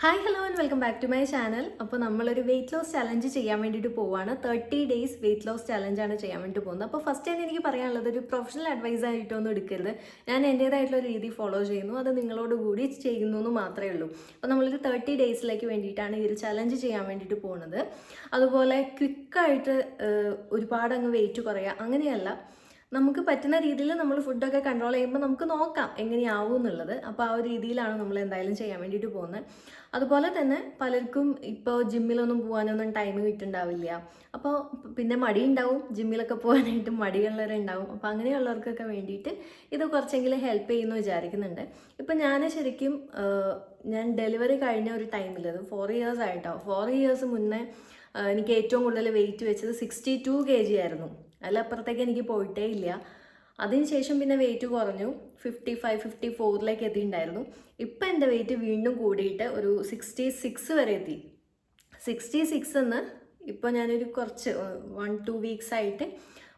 Hi hello and welcome back to my channel അപ്പോൾ നമ്മളൊരു weight loss challenge ചെയ്യാൻ വേണ്ടിയിട്ട് പോവാണ്. തേർട്ടി ഡേയ്സ് വെയിറ്റ് ലോസ് ചലഞ്ചാണ് ചെയ്യാൻ വേണ്ടി പോകുന്നത്. അപ്പോൾ ഫസ്റ്റ് തന്നെ എനിക്ക് പറയാനുള്ളത് ഒരു പ്രൊഫഷണൽ അഡ്വൈസ് ആയിട്ടൊന്നും എടുക്കരുത്. ഞാൻ എന്റേതായിട്ടുള്ള രീതി ഫോളോ ചെയ്യുന്നു. അത് നിങ്ങളോട് കൂടി ചെയ്യുന്നു എന്ന് മാത്രമേ ഉള്ളൂ. അപ്പോൾ നമ്മളൊരു തേർട്ടി ഡേയ്സിലേക്ക് വേണ്ടിയിട്ടാണ് ഈ ഒരു ചലഞ്ച് ചെയ്യാൻ വേണ്ടിയിട്ട് പോകുന്നത് അതുപോലെ ക്വിക്കായിട്ട് ഒരുപാട് അങ്ങ് വെയിറ്റ് കുറയുക. അങ്ങനെയല്ല. നമുക്ക് പറ്റുന്ന രീതിയിൽ നമ്മൾ ഫുഡൊക്കെ കൺട്രോൾ ചെയ്യുമ്പോൾ നമുക്ക് നോക്കാം എങ്ങനെയാവും എന്നുള്ളത്. അപ്പോൾ ആ ഒരു രീതിയിലാണ് നമ്മൾ എന്തായാലും ചെയ്യാൻ വേണ്ടിയിട്ട് പോകുന്നത്. അതുപോലെ തന്നെ പലർക്കും ഇപ്പോൾ ജിമ്മിലൊന്നും പോകാനൊന്നും ടൈം കിട്ടുന്നുണ്ടാവില്ല. അപ്പോൾ പിന്നെ മടി ഉണ്ടാവും ജിമ്മിലൊക്കെ പോകാനായിട്ട് മടിയുള്ളവരുണ്ടാവും. അപ്പോൾ അങ്ങനെയുള്ളവർക്കൊക്കെ വേണ്ടിയിട്ട് ഇത് കുറച്ചെങ്കിലും ഹെൽപ്പ് ചെയ്യുമെന്ന് വിചാരിക്കുന്നുണ്ട്. ഇപ്പം ഞാൻ ശരിക്കും ഞാൻ ഡെലിവറി കഴിഞ്ഞ ഒരു ടൈമിൽ അത് ഫോർ ഇയേഴ്സ് ആയിട്ടോ ഫോർ ഇയേഴ്സ് മുന്നേ എനിക്ക് ഏറ്റവും കൂടുതൽ വെയിറ്റ് വെച്ചത് സിക്സ്റ്റി ടു കെ ജി ആയിരുന്നു. അതിലപ്പുറത്തേക്ക് എനിക്ക് പോയിട്ടേ ഇല്ല. അതിനുശേഷം പിന്നെ വെയിറ്റ് കുറഞ്ഞു. ഫിഫ്റ്റി ഫൈവ് ഫിഫ്റ്റി ഫോറിലേക്ക് എത്തിയിട്ടുണ്ടായിരുന്നു. ഇപ്പം എന്റെ വെയിറ്റ് വീണ്ടും കൂടിയിട്ട് ഒരു സിക്സ്റ്റി സിക്സ് വരെ എത്തി. സിക്സ്റ്റി സിക്സ് എന്ന് ഇപ്പോൾ ഞാനൊരു കുറച്ച് വൺ ടു വീക്സ് ആയിട്ട്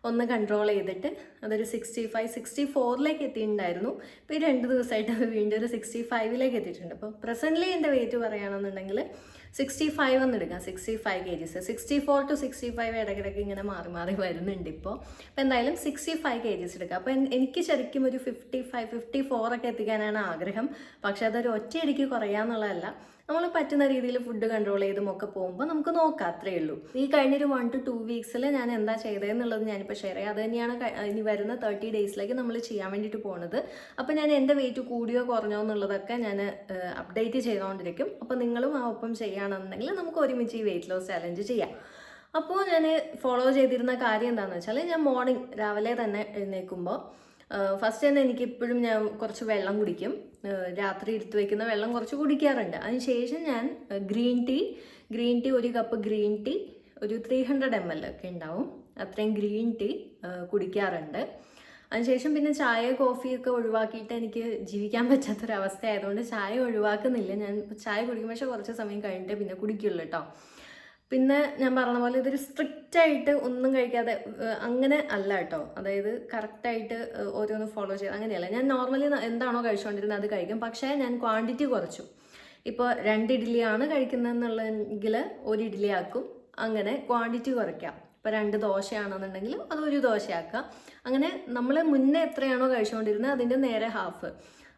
ഒന്ന് കൺട്രോൾ ചെയ്തിട്ട് അതൊരു സിക്സ്റ്റി ഫൈവ് സിക്സ്റ്റി ഫോറിലേക്ക് എത്തിയിട്ടുണ്ടായിരുന്നു. ഇപ്പോൾ ഈ രണ്ട് ദിവസമായിട്ട് അത് വീണ്ടും ഒരു സിക്സ്റ്റി ഫൈവിലേക്ക് എത്തിയിട്ടുണ്ട്. അപ്പോൾ പ്രസന്റ്ലി എന്റെ വെയിറ്റ് പറയുകയാണെന്നുണ്ടെങ്കിൽ സിക്സ്റ്റി ഫൈവ് എന്ന് എടുക്കാം. Sixty five K Gs sixty four to sixty five ഇടയ്ക്കിടയ്ക്ക് ഇങ്ങനെ മാറി മാറി വരുന്നുണ്ട് ഇപ്പോൾ അപ്പോൾ എന്തായാലും സിക്സ്റ്റി ഫൈവ് കെ ജിസ് എടുക്കാം അപ്പോൾ എനിക്ക് ശരിക്കും ഒരു ഫിഫ്റ്റി ഫൈവ് ഫിഫ്റ്റി ഫോറൊക്കെ എത്തിക്കാനാണ് ആഗ്രഹം. പക്ഷേ അതൊരു ഒറ്റയടിക്ക് കുറയാന്നുള്ളതല്ല. നമ്മൾ പറ്റുന്ന രീതിയിൽ ഫുഡ് കൺട്രോൾ ചെയ്തും ഒക്കെ പോകുമ്പോൾ നമുക്ക് നോക്കാം അത്രേ ഉള്ളൂ. ഈ കഴിഞ്ഞൊരു വൺ ടു ടു വീക്സിൽ ഞാൻ എന്താ ചെയ്തതെന്നുള്ളത് ഞാനിപ്പോൾ ഷെയർ ചെയ്യാം. അത് തന്നെയാണ് ഇനി വരുന്ന തേർട്ടി ഡേയ്സിലേക്ക് നമ്മൾ ചെയ്യാൻ വേണ്ടിയിട്ട് പോകുന്നത് അപ്പോൾ ഞാൻ എന്റെ വെയിറ്റ് കൂടിയോ കുറഞ്ഞോ എന്നുള്ളതൊക്കെ ഞാൻ അപ്ഡേറ്റ് ചെയ്തുകൊണ്ടിരിക്കും അപ്പോൾ നിങ്ങളും ആ ഒപ്പം ചെയ്യുകയാണെന്നുണ്ടെങ്കിൽ നമുക്ക് ഒരുമിച്ച് ഈ വെയിറ്റ് ലോസ് ചലഞ്ച് ചെയ്യാം. അപ്പോൾ ഞാൻ ഫോളോ ചെയ്തിരുന്ന കാര്യം എന്താണെന്ന് വെച്ചാൽ ഞാൻ മോർണിംഗ് രാവിലെ തന്നെ എഴുന്നേൽക്കുമ്പോൾ ഫസ്റ്റ് തന്നെ എനിക്ക് എപ്പോഴും ഞാൻ കുറച്ച് വെള്ളം കുടിക്കും. രാത്രി എടുത്തു വെക്കുന്ന വെള്ളം കുറച്ച് കുടിക്കാറുണ്ട്. അതിനുശേഷം ഞാൻ ഗ്രീൻ ടീ ഗ്രീൻ ടീ ഒരു കപ്പ് ഗ്രീൻ ടീ ഒരു ത്രീ ഹൺഡ്രഡ് എം എൽ ഒക്കെ ഉണ്ടാവും. അത്രയും ഗ്രീൻ ടീ കുടിക്കാറുണ്ട്. അതിനുശേഷം പിന്നെ ചായ കോഫിയൊക്കെ ഒഴിവാക്കിയിട്ട് എനിക്ക് ജീവിക്കാൻ പറ്റാത്തൊരവസ്ഥ ആയതുകൊണ്ട് ചായ ഒഴിവാക്കുന്നില്ല. ഞാൻ ചായ കുടിക്കും പക്ഷേ കുറച്ച് സമയം കഴിഞ്ഞിട്ട് പിന്നെ കുടിക്കുള്ളൂ കേട്ടോ പിന്നെ ഞാൻ പറഞ്ഞ പോലെ ഇതൊരു സ്ട്രിക്റ്റ് ആയിട്ട് ഒന്നും കഴിക്കാതെ അങ്ങനെ അല്ല കേട്ടോ അതായത് കറക്റ്റായിട്ട് ഓരോന്ന് ഫോളോ ചെയ്ത് അങ്ങനെയല്ല. ഞാൻ നോർമലി എന്താണോ കഴിച്ചുകൊണ്ടിരുന്നത് അത് കഴിക്കും. പക്ഷേ ഞാൻ ക്വാണ്ടിറ്റി കുറച്ചു. ഇപ്പോൾ രണ്ട് ഇഡ്ഡലിയാണ് കഴിക്കുന്നതെന്നുള്ളതെങ്കിൽ ഒരു ഇഡ്ഡലി ആക്കും അങ്ങനെ ക്വാണ്ടിറ്റി കുറയ്ക്കാം. ഇപ്പോൾ രണ്ട് ദോശയാണെന്നുണ്ടെങ്കിൽ അത് ഒരു ദോശയാക്കാം. അങ്ങനെ നമ്മൾ മുന്നേ എത്രയാണോ കഴിച്ചുകൊണ്ടിരുന്നത് അതിന്റെ നേരെ ഹാഫ്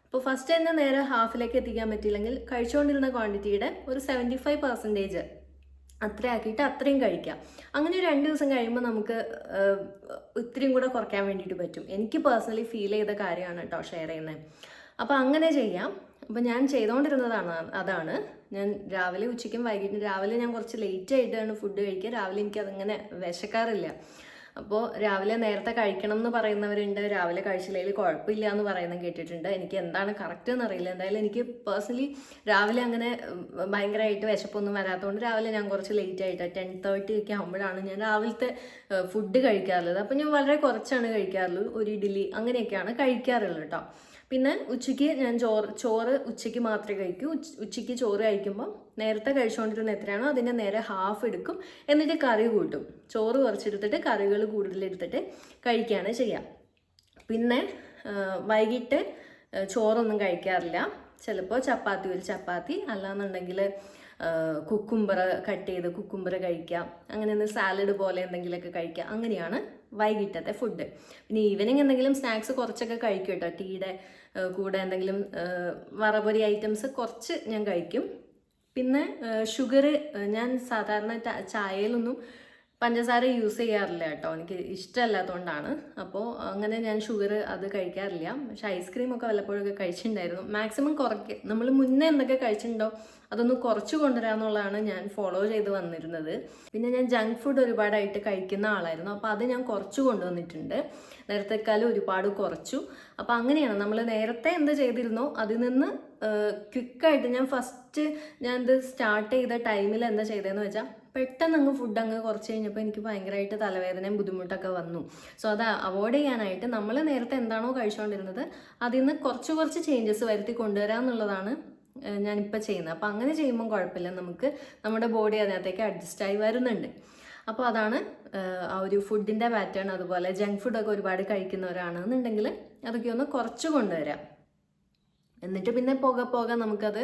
അപ്പോൾ ഫസ്റ്റ് തന്നെ നേരെ ഹാഫിലേക്ക് എത്തിക്കാൻ പറ്റിയില്ലെങ്കിൽ കഴിച്ചുകൊണ്ടിരുന്ന ക്വാണ്ടിറ്റിയുടെ ഒരു സെവന്റി ഫൈവ് പെർസെന്റേജ് അത്ര ആക്കിയിട്ട് അത്രയും കഴിക്കാം. അങ്ങനെ രണ്ട് ദിവസം കഴിയുമ്പോൾ നമുക്ക് ഇത്രയും കൂടെ കുറയ്ക്കാൻ വേണ്ടിയിട്ട് പറ്റും. എനിക്ക് പേഴ്സണലി ഫീൽ ചെയ്ത കാര്യമാണ് കേട്ടോ ഷെയർ ചെയ്യുന്നത് അപ്പോൾ അങ്ങനെ ചെയ്യാം. അപ്പോൾ ഞാൻ ചെയ്തുകൊണ്ടിരുന്നതാണ് അതാണ്. ഞാൻ രാവിലെ ഉച്ചയ്ക്കും വൈകിട്ടും രാവിലെ ഞാൻ കുറച്ച് ലേറ്റ് ആയിട്ടാണ് ഫുഡ് കഴിക്കുക. രാവിലെ എനിക്ക് അതങ്ങനെ വിശക്കാറില്ല. അപ്പോൾ രാവിലെ നേരത്തെ കഴിക്കണം എന്ന് പറയുന്നവരുണ്ട്. രാവിലെ കഴിച്ചില്ലെങ്കിൽ കുഴപ്പമില്ല എന്ന് പറയുന്നത് കേട്ടിട്ടുണ്ട്. എനിക്ക് എന്താണ് കറക്റ്റ് എന്നറിയില്ല എന്തായാലും എനിക്ക് പേഴ്സണലി രാവിലെ അങ്ങനെ ഭയങ്കരമായിട്ട് വിശപ്പൊന്നും വരാത്തതുകൊണ്ട് രാവിലെ ഞാൻ കുറച്ച് ലേറ്റ് ആയിട്ട് ടെൻ തേർട്ടി ഒക്കെ ആകുമ്പോഴാണ് ഞാൻ രാവിലത്തെ ഫുഡ് കഴിക്കാറുള്ളത്. അപ്പോൾ ഞാൻ വളരെ കുറച്ചാണ് കഴിക്കാറുള്ളൂ ഒരു ഇഡ്ഡലി അങ്ങനെയൊക്കെയാണ് കഴിക്കാറുള്ളത് കേട്ടോ. പിന്നെ ഉച്ചയ്ക്ക് ഞാൻ ചോറ് ചോറ് ഉച്ചയ്ക്ക് മാത്രമേ കഴിക്കൂ. ഉച്ച- ഉച്ചയ്ക്ക് ചോറ് കഴിക്കുമ്പോൾ നേരത്തെ കഴിച്ചുകൊണ്ടിരുന്ന എത്രയാണോ അതിന്റെ നേരെ ഹാഫ് എടുക്കും. എന്നിട്ട് കറി കൂട്ടും. ചോറ് കുറച്ചെടുത്തിട്ട് കറികൾ കൂടുതലെടുത്തിട്ട് കഴിക്കുകയാണ് ചെയ്യുക പിന്നെ വൈകിട്ട് ചോറൊന്നും കഴിക്കാറില്ല. ചിലപ്പോൾ ചപ്പാത്തി ഒരു ചപ്പാത്തി. അല്ലാന്നുണ്ടെങ്കിൽ കുക്കുംബർ കട്ട് ചെയ്ത് കുക്കുംബർ കഴിക്കാം. അങ്ങനെ ഒന്ന് സാലഡ് പോലെ എന്തെങ്കിലുമൊക്കെ കഴിക്കാം. അങ്ങനെയാണ് വൈകിട്ടത്തെ ഫുഡ് പിന്നെ ഈവനിങ് എന്തെങ്കിലും സ്നാക്സ് കുറച്ചൊക്കെ കഴിക്കും കേട്ടോ ടീയുടെ കൂടെ എന്തെങ്കിലും വറപൊരി ഐറ്റംസ് കുറച്ച് ഞാൻ കഴിക്കും. പിന്നെ ഷുഗർ ഞാൻ സാധാരണ ചായയിലൊന്നും പഞ്ചസാര യൂസ് ചെയ്യാറില്ല കേട്ടോ. എനിക്ക് ഇഷ്ടമല്ലാത്തതുകൊണ്ടാണ് അപ്പോൾ അങ്ങനെ ഞാൻ ഷുഗർ അത് കഴിക്കാറില്ല. പക്ഷെ ഐസ്ക്രീം ഒക്കെ വല്ലപ്പോഴൊക്കെ കഴിച്ചിട്ടുണ്ടായിരുന്നു. മാക്സിമം കുറയ്ക്കുക നമ്മൾ മുന്നേ എന്തൊക്കെ കഴിച്ചിട്ടുണ്ടോ അതൊന്ന് കുറച്ച് കൊണ്ടുവരാമെന്നുള്ളതാണ് ഞാൻ ഫോളോ ചെയ്ത് വന്നിരുന്നത്. പിന്നെ ഞാൻ ജങ്ക് ഫുഡ് ഒരുപാടായിട്ട് കഴിക്കുന്ന ആളായിരുന്നു. അപ്പോൾ അത് ഞാൻ കുറച്ച് കൊണ്ടുവന്നിട്ടുണ്ട്. നേരത്തെക്കാലം ഒരുപാട് കുറച്ചു. അപ്പോൾ അങ്ങനെയാണ്. നമ്മൾ നേരത്തെ എന്ത് ചെയ്തിരുന്നോ അതിൽ നിന്ന് ക്വിക്കായിട്ട് ഞാൻ ഫസ്റ്റ് ഞാൻ ഇത് സ്റ്റാർട്ട് ചെയ്ത ടൈമിൽ എന്താ ചെയ്തതെന്ന് വെച്ചാൽ പെട്ടെന്ന് അങ്ങ് ഫുഡ് അങ്ങ് കുറച്ച് കഴിഞ്ഞപ്പോൾ എനിക്ക് ഭയങ്കരമായിട്ട് തലവേദനയും ബുദ്ധിമുട്ടൊക്കെ വന്നു. സോ അത് അവോയ്ഡ് ചെയ്യാനായിട്ട് നമ്മൾ നേരത്തെ എന്താണോ കഴിച്ചുകൊണ്ടിരുന്നത് അതിൽ നിന്ന് കുറച്ച് കുറച്ച് ചേഞ്ചസ് വരുത്തി കൊണ്ടുവരാം എന്നുള്ളതാണ് ഞാനിപ്പോൾ ചെയ്യുന്നത്. അപ്പോൾ അങ്ങനെ ചെയ്യുമ്പോൾ കുഴപ്പമില്ല. നമുക്ക് നമ്മുടെ ബോഡി അതിനകത്തേക്ക് അഡ്ജസ്റ്റ് ആയി വരുന്നുണ്ട്. അപ്പോൾ അതാണ് ആ ഒരു ഫുഡിന്റെ പാറ്റേൺ അതുപോലെ ജങ്ക് ഫുഡൊക്കെ ഒരുപാട് കഴിക്കുന്നവരാണെന്നുണ്ടെങ്കിൽ അതൊക്കെ ഒന്ന് കുറച്ച് കൊണ്ടുവരാം. എന്നിട്ട് പിന്നെ പോകെ പോകെ നമുക്കത്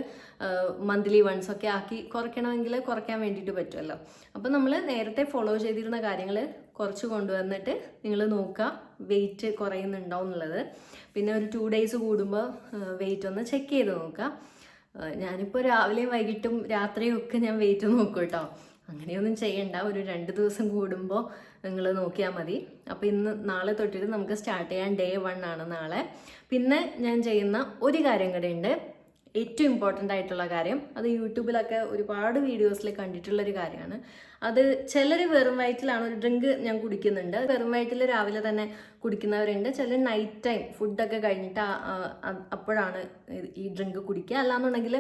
മന്ത്ലി വൺസ് ഒക്കെ ആക്കി കുറയ്ക്കണമെങ്കിൽ കുറയ്ക്കാൻ വേണ്ടിയിട്ട് പറ്റുമല്ലോ. അപ്പോൾ നമ്മൾ നേരത്തെ ഫോളോ ചെയ്തിരുന്ന കാര്യങ്ങൾ കുറച്ച് കൊണ്ടുവന്നിട്ട് നിങ്ങൾ നോക്കുക വെയിറ്റ് കുറയുന്നുണ്ടോ എന്നുള്ളത്. പിന്നെ ഒരു ടു ഡേയ്സ് കൂടുമ്പോൾ വെയിറ്റ് ഒന്ന് ചെക്ക് ചെയ്ത് നോക്കുക ഞാനിപ്പോൾ രാവിലെയും വൈകിട്ടും രാത്രിയും ഒക്കെ ഞാൻ വെയിറ്റ് നോക്കും കേട്ടോ അങ്ങനെയൊന്നും ചെയ്യണ്ട. ഒരു രണ്ട് ദിവസം കൂടുമ്പോൾ നിങ്ങൾ നോക്കിയാൽ മതി. അപ്പോൾ ഇന്ന് നാളെ തൊട്ടിട്ട് നമുക്ക് സ്റ്റാർട്ട് ചെയ്യാൻ ഡേ വൺ ആണ് നാളെ. പിന്നെ ഞാൻ ചെയ്യുന്ന ഒരു കാര്യം കൂടെ ഉണ്ട്. ഏറ്റവും ഇമ്പോർട്ടന്റ് ആയിട്ടുള്ള കാര്യം. അത് യൂട്യൂബിലൊക്കെ ഒരുപാട് വീഡിയോസിൽ കണ്ടിട്ടുള്ളൊരു കാര്യമാണ്. അത് ചിലർ വെറും വയറ്റിലാണ് ഒരു ഡ്രിങ്ക് ഞാൻ കുടിക്കുന്നുണ്ട്. വെറും വയറ്റിൽ രാവിലെ തന്നെ കുടിക്കുന്നവരുണ്ട്. ചിലർ നൈറ്റ് ടൈം ഫുഡൊക്കെ കഴിഞ്ഞിട്ട് അപ്പോഴാണ് ഈ ഡ്രിങ്ക് കുടിക്കുക. അല്ലാന്നുണ്ടെങ്കിൽ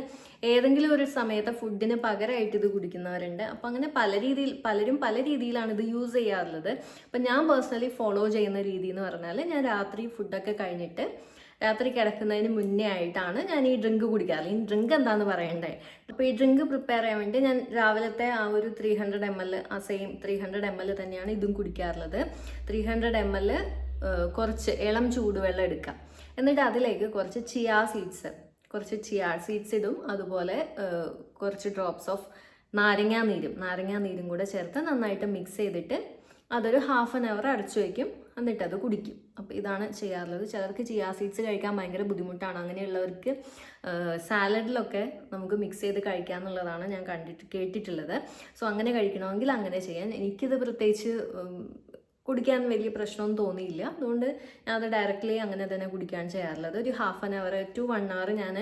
ഏതെങ്കിലും ഒരു സമയത്ത് ഫുഡിന് പകരമായിട്ട് ഇത് കുടിക്കുന്നവരുണ്ട്. അപ്പോൾ അങ്ങനെ പല രീതിയിൽ പലരും പല രീതിയിലാണ് ഇത് യൂസ് ചെയ്യാറുള്ളത്. അപ്പം ഞാൻ പേഴ്സണലി ഫോളോ ചെയ്യുന്ന രീതി എന്ന് പറഞ്ഞാൽ ഞാൻ രാത്രി ഫുഡൊക്കെ കഴിഞ്ഞിട്ട് രാത്രി കിടക്കുന്നതിന് മുന്നേ ആയിട്ടാണ് ഞാൻ ഈ ഡ്രിങ്ക് കുടിക്കാറ്. ഈ ഡ്രിങ്ക് എന്താന്ന് പറയണ്ടേ? അപ്പോൾ ഈ ഡ്രിങ്ക് പ്രിപ്പയർ ചെയ്യാൻ വേണ്ടി ഞാൻ രാവിലത്തെ ആ ഒരു ത്രീ ഹൺഡ്രഡ് എം എൽ ആ same three hundred M L തന്നെയാണ് ഇതും കുടിക്കാറുള്ളത്. ത്രീ ഹൺഡ്രഡ് എം എൽ കുറച്ച് ഇളം ചൂടുവെള്ളം എടുക്കാം എന്നിട്ട് അതിലേക്ക് കുറച്ച് ചിയാ സീഡ്സ് കുറച്ച് ചിയാ സീഡ്സ് ഇടും. അതുപോലെ കുറച്ച് ഡ്രോപ്സ് ഓഫ് നാരങ്ങാ നീരും. നാരങ്ങാ നീരും കൂടെ ചേർത്ത് നന്നായിട്ട് മിക്സ് ചെയ്തിട്ട് അതൊരു ഹാഫ് ആൻ അവർ അടച്ചു വയ്ക്കും. എന്നിട്ട് അത് കുടിക്കും. അപ്പോൾ ഇതാണ് ചെയ്യാറുള്ളത്. ചിലർക്ക് ചിയാ സീഡ്സ് കഴിക്കാൻ ഭയങ്കര ബുദ്ധിമുട്ടാണ്. അങ്ങനെയുള്ളവർക്ക് സാലഡിലൊക്കെ നമുക്ക് മിക്സ് ചെയ്ത് കഴിക്കാം എന്നുള്ളതാണ് ഞാൻ കണ്ടിട്ട് കേട്ടിട്ടുള്ളത്. സോ അങ്ങനെ കഴിക്കണമെങ്കിൽ അങ്ങനെ ചെയ്യാൻ. എനിക്കിത് പ്രത്യേകിച്ച് കുടിക്കാൻ വലിയ പ്രശ്നമൊന്നും തോന്നിയില്ല. അതുകൊണ്ട് ഞാനത് ഡയറക്റ്റ്ലി അങ്ങനെ തന്നെ കുടിക്കാൻ ചെയ്യാറുള്ളത്. ഒരു half an hour to one hour ഞാൻ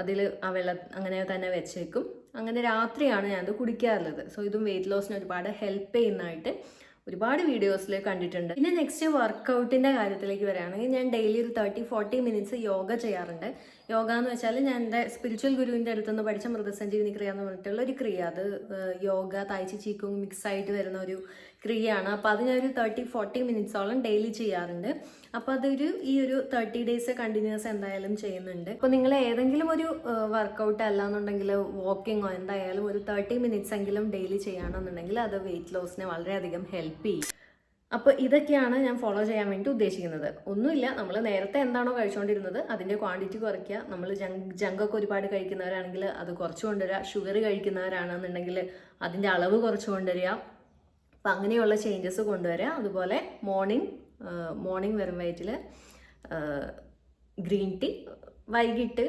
അതിൽ ആ വെള്ളം അങ്ങനെ തന്നെ വെച്ചേക്കും. അങ്ങനെ രാത്രിയാണ് ഞാനത് കുടിക്കാറുള്ളത്. സോ ഇതും വെയിറ്റ് ലോസിന് ഒരുപാട് ഹെൽപ്പ് ചെയ്യുന്നതായിട്ട് ഒരുപാട് വീഡിയോസിൽ കണ്ടിട്ടുണ്ട്. പിന്നെ നെക്സ്റ്റ് വർക്കൗട്ടിന്റെ കാര്യത്തിലേക്ക് വരികയാണെങ്കിൽ ഞാൻ ഡെയിലി ഒരു തേർട്ടി ഫോർട്ടി മിനിറ്റ്സ് യോഗ ചെയ്യാറുണ്ട്. യോഗ എന്ന് വെച്ചാൽ ഞാൻ എന്റെ സ്പിരിച്വൽ ഗുരുവിന്റെ അടുത്തുനിന്ന് പഠിച്ച മൃതസഞ്ജീവിനി ക്രിയ എന്ന് പറഞ്ഞിട്ടുള്ള ഒരു ക്രിയ. അത് യോഗ തായ്ച്ചി ചീക്കും മിക്സ് ആയിട്ട് വരുന്ന ഒരു ക്രിയയാണ് അപ്പോൾ അത് ഞാനൊരു തേർട്ടി ഫോർട്ടി മിനിറ്റ്സോളം ഡെയിലി ചെയ്യാറുണ്ട്. അപ്പോൾ അതൊരു ഈ ഒരു തേർട്ടി ഡേയ്സ് കണ്ടിന്യൂസ് എന്തായാലും ചെയ്യുന്നുണ്ട്. അപ്പോൾ നിങ്ങൾ ഏതെങ്കിലും ഒരു വർക്കൗട്ട് അല്ലാന്നുണ്ടെങ്കിൽ വാക്കിങ്ങോ എന്തായാലും ഒരു തേർട്ടി മിനിറ്റ്സ് എങ്കിലും ഡെയിലി ചെയ്യുകയാണെന്നുണ്ടെങ്കിൽ അത് വെയിറ്റ് ലോസിനെ വളരെയധികം ഹെൽപ്പ് ചെയ്യും. അപ്പോൾ ഇതൊക്കെയാണ് ഞാൻ ഫോളോ ചെയ്യാൻ വേണ്ടി ഉദ്ദേശിക്കുന്നത്. ഒന്നുമില്ല നമ്മൾ നേരത്തെ എന്താണോ കഴിച്ചുകൊണ്ടിരുന്നത് അതിന്റെ ക്വാണ്ടിറ്റി കുറയ്ക്കുക. നമ്മൾ ജങ്ക് ജങ്കൊക്കെ ഒരുപാട് കഴിക്കുന്നവരാണെങ്കിൽ അത് കുറച്ച് കൊണ്ടുവരിക. ഷുഗർ കഴിക്കുന്നവരാണെന്നുണ്ടെങ്കിൽ അതിന്റെ അളവ് കുറച്ച് കൊണ്ടുവരിക. അപ്പം അങ്ങനെയുള്ള ചേഞ്ചസ് കൊണ്ടുവരാം. അതുപോലെ മോർണിംഗ് മോർണിംഗ് വെറും വയറ്റിൽ ഗ്രീൻ ടീ വൈകിട്ട്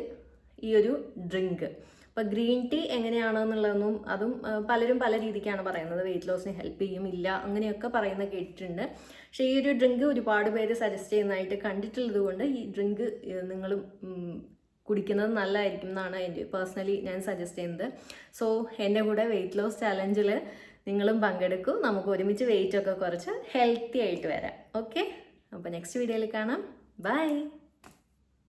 ഈ ഒരു ഡ്രിങ്ക് അപ്പോൾ ഗ്രീൻ ടീ എങ്ങനെയാണെന്നുള്ളതൊന്നും അതും പലരും പല രീതിക്കാണ് പറയുന്നത്. വെയിറ്റ് ലോസിന് ഹെൽപ്പ് ചെയ്യും ഇല്ല അങ്ങനെയൊക്കെ പറയുന്ന കേട്ടിട്ടുണ്ട്. പക്ഷേ ഈ ഒരു ഡ്രിങ്ക് ഒരുപാട് പേര് സജസ്റ്റ് ചെയ്യുന്നതായിട്ട് കണ്ടിട്ടുള്ളത് കൊണ്ട് ഈ ഡ്രിങ്ക് നിങ്ങൾ കുടിക്കുന്നത് നല്ലതായിരിക്കും എന്നാണ് എന്റെ പേഴ്സണലി ഞാൻ സജസ്റ്റ് ചെയ്യുന്നത്. സോ എന്റെ കൂടെ വെയിറ്റ് ലോസ് ചലഞ്ചിൽ നിങ്ങളും പങ്കെടുക്കൂ. നമുക്ക് ഒരുമിച്ച് വെയിറ്റ് ഒക്കെ കുറച്ച് ഹെൽത്തി ആയിട്ട് വരാം. ഓക്കെ അപ്പോൾ നെക്സ്റ്റ് വീഡിയോയിൽ കാണാം. ബൈ